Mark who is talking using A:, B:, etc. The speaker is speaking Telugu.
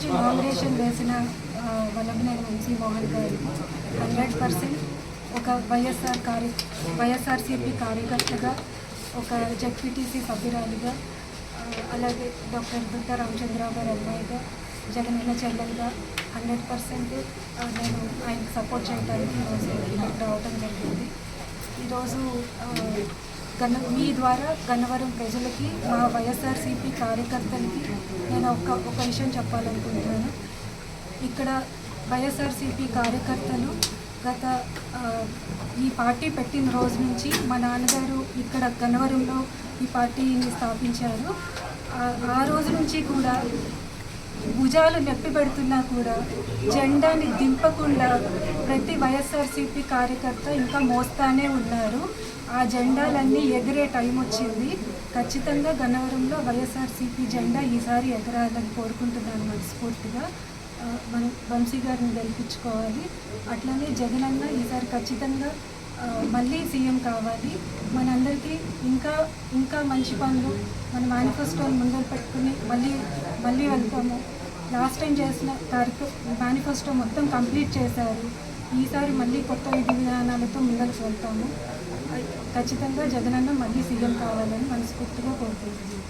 A: ఈరోజు నామినేషన్ వేసిన వల్లభనేని వంశీ మోహన్ గారు హండ్రెడ్ పర్సెంట్ ఒక వైఎస్ఆర్ కార్య వైఎస్ఆర్సీపీ కార్యకర్తగా ఒక జెడ్పీటీసీ సభ్యురాలిగా అలాగే డాక్టర్ దుద్ద రామచంద్రరావు గారు అమ్మాయిగా జగనన్న చెల్లెలుగా హండ్రెడ్ పర్సెంట్ నేను ఆయనకు సపోర్ట్ చేయడానికి ఈరోజు ఇక్కడికి రావడం జరిగింది. ఈరోజు ఆ, మీ ద్వారా గన్నవరం ప్రజలకి మా వైఎస్ఆర్సీపీ కార్యకర్తలకి నేను ఒక ఒక విషయం చెప్పాలనుకుంటున్నాను. ఇక్కడ వైఎస్ఆర్సీపీ కార్యకర్తలు గత ఈ పార్టీ పెట్టిన రోజు నుంచి మా నాన్నగారు ఇక్కడ గన్నవరంలో ఈ పార్టీని స్థాపించారు. ఆ- ఆ రోజు నుంచి కూడా భుజాలు నొప్పి పెడుతున్నా కూడా జెండాని దింపకుండా ప్రతి వైఎస్ఆర్సీపీ కార్యకర్త ఇంకా మోస్తానే ఉన్నారు. ఆ జెండాలన్నీ ఎగిరే టైం వచ్చింది. ఖచ్చితంగా గన్నవరంలో వైఎస్ఆర్సీపీ జెండా ఈసారి ఎగరాలని కోరుకుంటున్నాను మనస్ఫూర్తిగా. వంశీ గారిని గెలిపించుకోవాలి. అట్లనే జగనన్న ఈసారి ఖచ్చితంగా మళ్ళీ సీఎం కావాలి. మనందరికీ ఇంకా ఇంకా మంచి పనులు మన మేనిఫెస్టోని ముందర పెట్టుకుని మళ్ళీ మళ్ళీ వెళ్తాము. లాస్ట్ టైం చేసిన కార్యక్రమం మేనిఫెస్టో మొత్తం కంప్లీట్ చేశారు. ఈసారి మళ్ళీ కొత్త విధి విధానాలతో ముందరకు వెళ్తాము. ఖచ్చితంగా జగనన్న మళ్ళీ సీఎం కావాలని మనస్ఫూర్తిగా కోరుకుంటున్నాను.